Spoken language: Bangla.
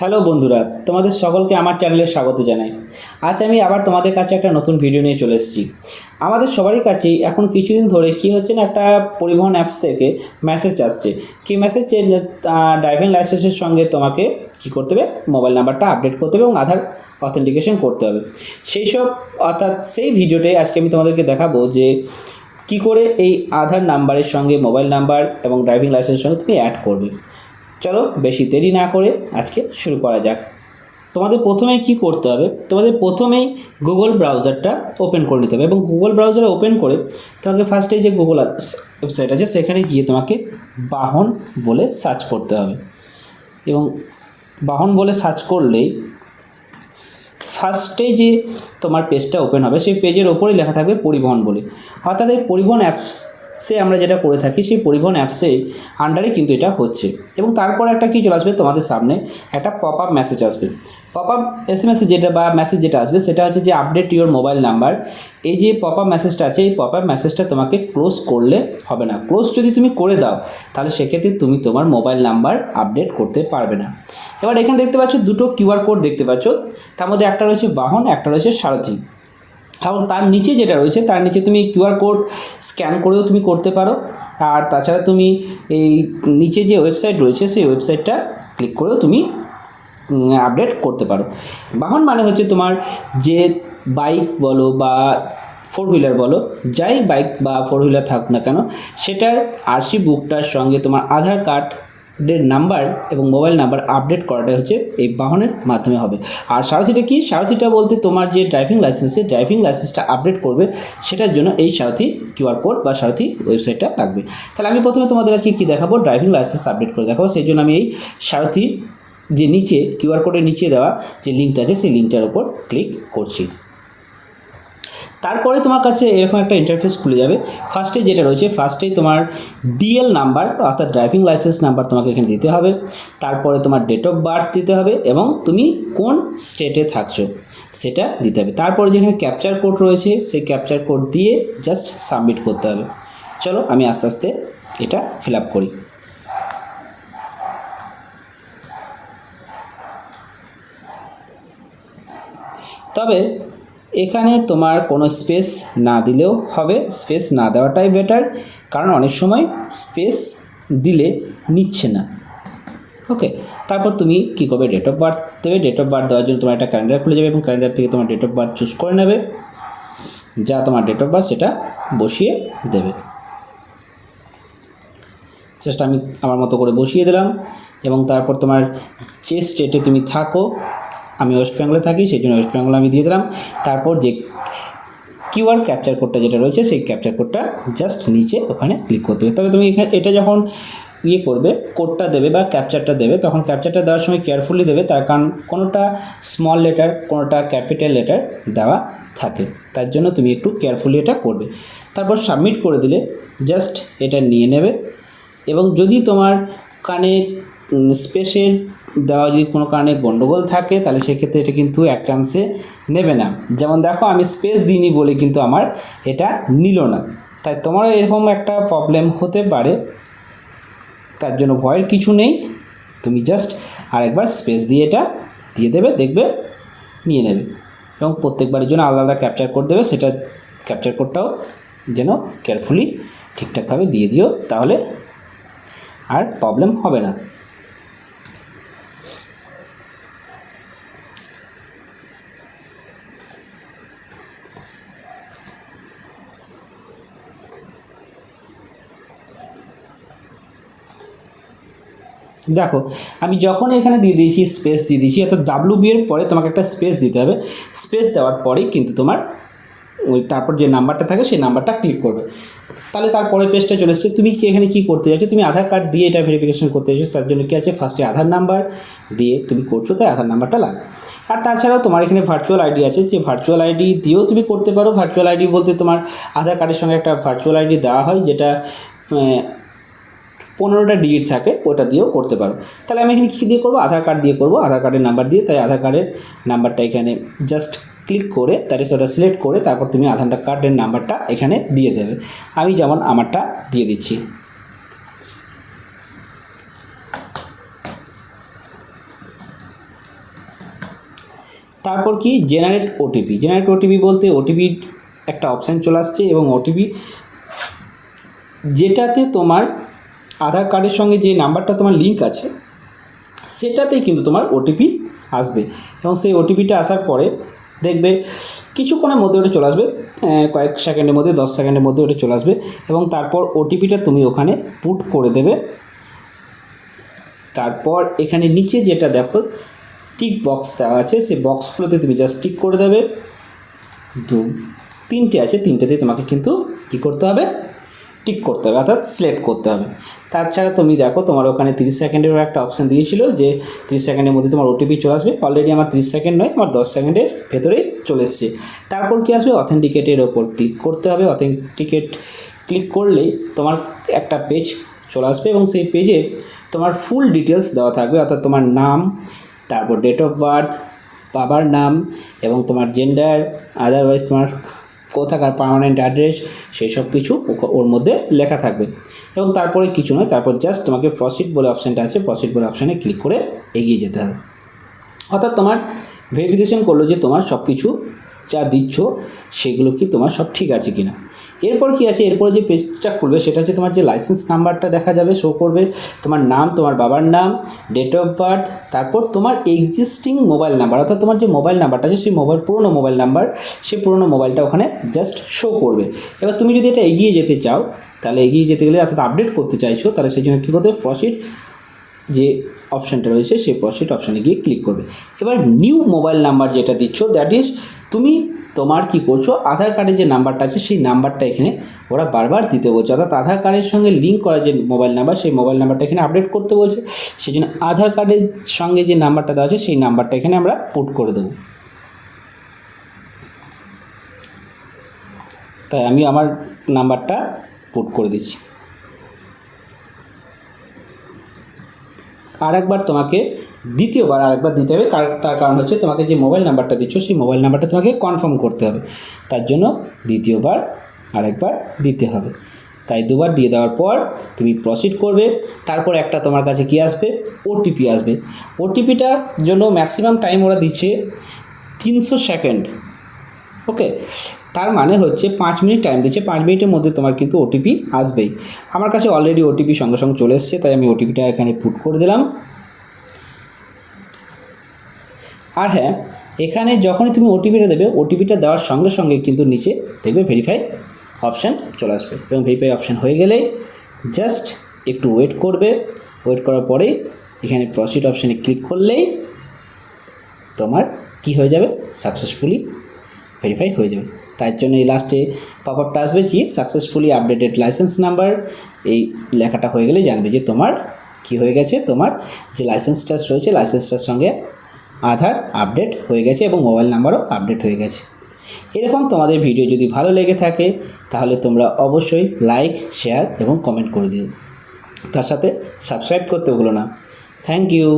হ্যালো বন্ধুরা, তোমাদের সকলকে আমার চ্যানেলে স্বাগত জানাই। আজ আমি আবার তোমাদের কাছে একটা নতুন ভিডিও নিয়ে চলে এসেছি। আমাদের সবারই কাছেই এখন কিছুদিন ধরে কী হচ্ছে না, একটা পরিবহন অ্যাপস থেকে মেসেজ আসছে। কি মেসেজ ড্রাইভিং লাইসেন্সের সঙ্গে তোমাকে কী করতে হবে? মোবাইল নাম্বারটা আপডেট করতে হবে এবং আধার অথেন্টিকেশন করতে হবে। সেই সব, অর্থাৎ সেই ভিডিওটাই আজকে আমি তোমাদেরকে দেখাবো যে কি করে এই আধার নাম্বারের সঙ্গে মোবাইল নাম্বার এবং ড্রাইভিং লাইসেন্সের সঙ্গে তুমি অ্যাড করবে। চলো বেশি দেরি না করে আজকে শুরু করা যাক। তোমাদের প্রথমেই কি করতে হবে? তোমাদের প্রথমেই গুগল ব্রাউজারটা ওপেন করে নিতে হবে এবং গুগল ব্রাউজারে ওপেন করে তোমাকে ফার্স্টে যে গুগল ওয়েবসাইট আছে, সেখানে গিয়ে তোমাকে বাহন বলে সার্চ করতে হবে। এবং বাহন বলে সার্চ করলেই ফার্স্টে যে তোমার পেজটা ওপেন হবে, সেই পেজের ওপরেই লেখা থাকবে পরিবহন বলে। অর্থাৎ এই পরিবহন অ্যাপস সে আমরা যেটা করে থাকি, সেই পরিবহন অ্যাপসে আন্ডারে কিন্তু এটা হচ্ছে। এবং তারপর একটা কী চলে আসবে তোমাদের সামনে? একটা পপ আপ মেসেজ আসবে। Pop up S M S যেটা বা মেসেজ যেটা আসবে, সেটা হচ্ছে যে আপডেট ইউর মোবাইল নাম্বার এই যে পপ আপ মেসেজটা আছে, এই পপ আপ মেসেজটা তোমাকে ক্লোজ করলে হবে না। ক্লোজ যদি তুমি করে দাও, তাহলে সেক্ষেত্রে তুমি তোমার মোবাইল নাম্বার আপডেট করতে পারবে না। এবার এখানে দেখতে পাচ্ছ দুটো কিউআর কোড দেখতে পাচ্ছ। তার মধ্যে একটা রয়েছে বাহন, একটা রয়েছে সারথি। এবং তার নিচে যেটা রয়েছে, তার নিচে তুমি কিউআর কোড স্ক্যান করেও তুমি করতে পারো। আর তাছাড়া তুমি এই নিচে যে ওয়েবসাইট রয়েছে, সেই ওয়েবসাইটটা ক্লিক করেও তুমি আপডেট করতে পারো। বাহন মানে হচ্ছে তোমার যে বাইক বলো বা ফোর হুইলার বলো, যাই বাইক বা ফোর হুইলার থাক না কেন, সেটার আরসি বুকটার সঙ্গে তোমার আধার কার্ডের নাম্বার এবং মোবাইল নাম্বার আপডেট করাটা হচ্ছে এই বাহনের মাধ্যমে হবে। আর সারথিটা কি? সারথিটা বলতে তোমার যে ড্রাইভিং লাইসেন্স সেই ড্রাইভিং লাইসেন্সটা আপডেট করবে, সেটার জন্য এই সারথি কিউআর কোড বা সারথি ওয়েবসাইটটা লাগবে। তাহলে আমি প্রথমে তোমাদের আজকে কী দেখাবো? ড্রাইভিং লাইসেন্স আপডেট করে দেখাবো। সেই জন্য আমি এই সারথি যে নিচে কিউআর কোডের নিচে দেওয়া যে লিঙ্কটা আছে, সেই লিঙ্কটার উপর ক্লিক করছি। তারপরে তোমার কাছে এরকম একটা ইন্টারফেস খুলে যাবে। ফার্স্টে যেটা রয়েছে ফার্স্টে তোমার ডিএল নাম্বার অর্থাৎ ড্রাইভিং লাইসেন্স নাম্বার তোমাকে এখানে দিতে হবে। তারপরে তোমার ডেট অফ বার্থ দিতে হবে এবং তুমি কোন স্টেটে থাকছো, সেটা দিতে হবে। তারপরে যেখানে ক্যাপচার কোড রয়েছে, সেই ক্যাপচার কোড দিয়ে জাস্ট সাবমিট করতে হবে। চলো আমি আস্তে আস্তে এটা ফিল আপ করি। তবে এখানে তোমার কোনো স্পেস না দিলেও হবে। স্পেস না দেওয়াটাই বেটার কারণ অনেক সময় স্পেস দিলে নিচ্ছে না। ওকে তারপর তুমি কী করবে? ডেট অফ বার্থ দেবে। ডেট অফ বার্থ দেওয়ার জন্য তোমার একটা ক্যালেন্ডার খুলে যাবে এবং ক্যালেন্ডার থেকে তোমার ডেট অফ বার্থ চুজ করে নেবে। যা তোমার ডেট অফ বার্থ সেটা বসিয়ে দেবে। জাস্ট আমি আমার মতো করে বসিয়ে দিলাম এবং তারপর তোমার যে স্টেটে তুমি থাকো। আমি ওয়েস্ট বেঙ্গলে থাকি সেই জন্য ওয়েস্ট বেঙ্গল আমি দিয়ে দিলাম। তারপর যে কিউআর ক্যাপচার কোডটা যেটা রয়েছে, সেই ক্যাপচার কোডটা জাস্ট নিচে ওখানে ক্লিক করতে হবে। তবে তুমি এখানে, এটা যখন ইয়ে করবে কোডটা দেবে বা ক্যাপচারটা দেবে, তখন ক্যাপচারটা দেওয়ার সময় কেয়ারফুলি দেবে, তার কারণ কোনোটা স্মল লেটার কোনোটা ক্যাপিটাল লেটার দেওয়া থাকে। তার জন্য তুমি একটু কেয়ারফুলি এটা করবে। তারপর সাবমিট করে দিলে জাস্ট এটা নিয়ে নেবে। এবং যদি তোমার কানে স্পেসের দেওয়া যদি কোনো কারণে গণ্ডগোল থাকে, তাহলে সেক্ষেত্রে এটা কিন্তু এক চান্সে নেবে না। যেমন দেখো, আমি স্পেস দিইনি বলে কিন্তু আমার এটা নিল না। তাই তোমারও এরকম একটা প্রবলেম হতে পারে। তার জন্য ভয়ের কিছু নেই। তুমি জাস্ট আরেকবার স্পেস দিয়ে এটা দিয়ে দেবে, দেখবে নিয়ে নেবে। এবং প্রত্যেকবারের জন্য আলাদা আলাদা ক্যাপচার কোড দেবে, সেটা ক্যাপচার কোডটাও যেন কেয়ারফুলি ঠিকঠাকভাবে দিয়ে দিও, তাহলে আর প্রবলেম হবে না। দেখো, আমি যখন এখানে দিয়ে দিয়েছি স্পেস দিয়ে দিয়েছি, অর্থাৎ ডাব্লু বি এর পরে তোমাকে একটা স্পেস দিতে হবে। স্পেস দেওয়ার পরেই কিন্তু তোমার ওই তারপর যে নাম্বারটা থাকে, সেই নাম্বারটা ক্লিক করবে। তাহলে তারপরে পেজটা চলে এসছে। তুমি কি এখানে কী করতে চাইছো তুমি আধার কার্ড দিয়ে এটা ভেরিফিকেশন করতে চাইছো তার জন্য কী আছে? ফার্স্টে আধার নাম্বার দিয়ে তুমি করছ, তাই আধার নাম্বারটা লাগবে। আর তাছাড়াও তোমার এখানে ভার্চুয়াল আইডি আছে যে ভার্চুয়াল আইডি দিয়েও তুমি করতে পারো। ভার্চুয়াল আইডি বলতে তোমার আধার কার্ডের সঙ্গে একটা ভার্চুয়াল আইডি দেওয়া হয়, যেটা পনেরোটা ডিজিট থাকে, ওটা দিয়েও করতে পারো। তাহলে আমি এখানে কী দিয়ে করব? আধার কার্ড দিয়ে করব। আধার কার্ডের নাম্বার দিয়ে, তাই আধার কার্ডের নাম্বারটা এখানে জাস্ট ক্লিক করে তার ওটা সিলেক্ট করে, তারপর তুমি আধার কার্ডের নাম্বারটা এখানে দিয়ে দেবে। আমি যেমন আমারটা দিয়ে দিচ্ছি। তারপর কি? জেনারেট ওটিপি জেনারেট ওটিপি বলতে ওটিপির একটা অপশান চলে আসছে এবং ওটিপি যেটাতে তোমার আধার কার্ডের সঙ্গে যে নাম্বারটা তোমার লিঙ্ক আছে, সেটাতেই কিন্তু তোমার ওটিপি আসবে। এবং সেই ওটিপিটা আসার পরে দেখবে কিছুক্ষণের মধ্যে ওটা চলে আসবে কয়েক সেকেন্ডের মধ্যে, দশ সেকেন্ডের মধ্যে ওটা চলে আসবে এবং তারপর ওটিপিটা তুমি ওখানে পুট করে দেবে। তারপর এখানে নিচে যেটা দেখো টিক বক্স দেওয়া আছে সেই বক্সগুলোতে তুমি জাস্ট টিক করে দেবে। দু, তিনটে আছে তিনটেতে তোমাকে কিন্তু কী করতে হবে? টিক করতে হবে, অর্থাৎ সিলেক্ট করতে হবে। তাছাড়া তুমি দেখো, তোমার ওখানে তিরিশ সেকেন্ডেরও একটা অপশান দিয়েছিল যে তিরিশ সেকেন্ডের মধ্যে তোমার ওটিপি চলে আসবে। অলরেডি আমার তিরিশ সেকেন্ড নয়, আমার দশ সেকেন্ডের ভেতরেই চলে এসছে। তারপর কি আসবে? অথেন্টিকেটের ওপর ক্লিক করতে হবে। অথেন্টিকেট ক্লিক করলেই তোমার একটা পেজ চলে আসবে এবং সেই পেজে তোমার ফুল ডিটেলস দেওয়া থাকবে। অর্থাৎ তোমার নাম, তারপর ডেট অফ বার্থ বাবার নাম এবং তোমার জেন্ডার আদারওয়াইজ তোমার কোথাকার পার্মানেন্ট অ্যাড্রেস সেই সব কিছু ওর মধ্যে লেখা থাকবে। এবং তারপরে কিছু নয়, তারপর জাস্ট তোমাকে প্রসিড বলে অপশানটা আছে প্রসিড বলে অপশানে ক্লিক করে এগিয়ে যেতে হবে। অর্থাৎ তোমার ভেরিফিকেশন করল যে তোমার সব কিছু যা দিচ্ছ সেগুলো কি তোমার সব ঠিক আছে কিনা। এরপর কি আছে? এরপর যে পেজটা খুলবে, সেটা হচ্ছে তোমার যে লাইসেন্স নাম্বারটা দেখা যাবে শো করবে, তোমার নাম, তোমার বাবার নাম ডেট অফ বার্থ তারপর তোমার এক্সিস্টিং মোবাইল নাম্বার অর্থাৎ তোমার যে মোবাইল নাম্বারটা আছে, সেই মোবাইল পুরনো মোবাইল নাম্বার সেই পুরনো মোবাইলটা ওখানে জাস্ট শো করবে। এবার তুমি যদি এটা এগিয়ে যেতে চাও, তাহলে এগিয়ে যেতে গেলে অর্থাৎ আপডেট করতে চাইছো, তাহলে সেই জন্য কী করতে প্রসিড যে অপশানটা রয়েছে, সেই প্রসিড অপশানে গিয়ে ক্লিক করবে। এবার নিউ মোবাইল নাম্বার যেটা দিচ্ছ দ্যাট ইজ তুমি তোমার কি করছ আধার কার্ডের যে নাম্বারটা আছে, সেই নাম্বারটা এখানে ওরা বারবার দিতে বলছে। অর্থাৎ আধার কার্ডের সঙ্গে লিঙ্ক করা যে মোবাইল নাম্বার সেই মোবাইল নাম্বারটা এখানে আপডেট করতে বলছে। সেই জন্য আধার কার্ডের সঙ্গে যে নাম্বারটা দেওয়া আছে, সেই নাম্বারটা এখানে আমরা পুট করে দেবো। তাই আমি আমার নাম্বারটা পুট করে দিচ্ছি। আর একবার তোমাকে দ্বিতীয়বার আরেকবার দিতে হবে। তার কারণ হচ্ছে তোমাকে যে মোবাইল নাম্বারটা দিচ্ছ, সেই মোবাইল নাম্বারটা তোমাকে কনফার্ম করতে হবে। তার জন্য দ্বিতীয়বার আরেকবার দিতে হবে। তাই দুবার দিয়ে দেওয়ার পর তুমি প্রসিড করবে। তারপর একটা তোমার কাছে কি আসবে? ওটিপি আসবে। ওটিপিটার জন্য ম্যাক্সিমাম টাইম ওরা দিচ্ছে তিনশো সেকেন্ড ওকে তার মানে হচ্ছে পাঁচ মিনিট টাইম দিচ্ছে, পাঁচ মিনিটের মধ্যে তোমার কিন্তু ওটিপি আসবেই। আমার কাছে অলরেডি ওটিপি সঙ্গে সঙ্গে চলে এসছে, তাই আমি ওটিপিটা এখানে পুট করে দিলাম। আর হ্যাঁ এখানে যখনই তুমি ওটিপিটা দেবে ওটিপিটা দেওয়ার সঙ্গে সঙ্গে কিন্তু নিচে দেখবে ভেরিফাই অপশান চলে আসবে। এবং ভেরিফাই অপশান হয়ে গেলেই জাস্ট একটু ওয়েট করবে। ওয়েট করার পরেই এখানে প্রসিড অপশানে ক্লিক করলেই তোমার কি হয়ে যাবে? সাকসেসফুলি ভেরিফাই হয়ে যাবে। তার জন্য এই লাস্টে পপ আপটা আসবে যে সাকসেসফুলি আপডেটেড লাইসেন্স নাম্বার এই লেখাটা হয়ে গেলে জানবে যে তোমার কি হয়ে গেছে, তোমার যে লাইসেন্সটা রয়েছে লাইসেন্সটার সঙ্গে আধার আপডেট হয়ে গেছে এবং মোবাইল নাম্বারও আপডেট হয়ে গেছে। এরকম তোমাদের ভিডিও যদি ভালো লেগে থাকে, তাহলে তোমরা অবশ্যই লাইক শেয়ার এবং কমেন্ট করে দিও। তার সাথে সাবস্ক্রাইব করতে ভুলো না। Thank you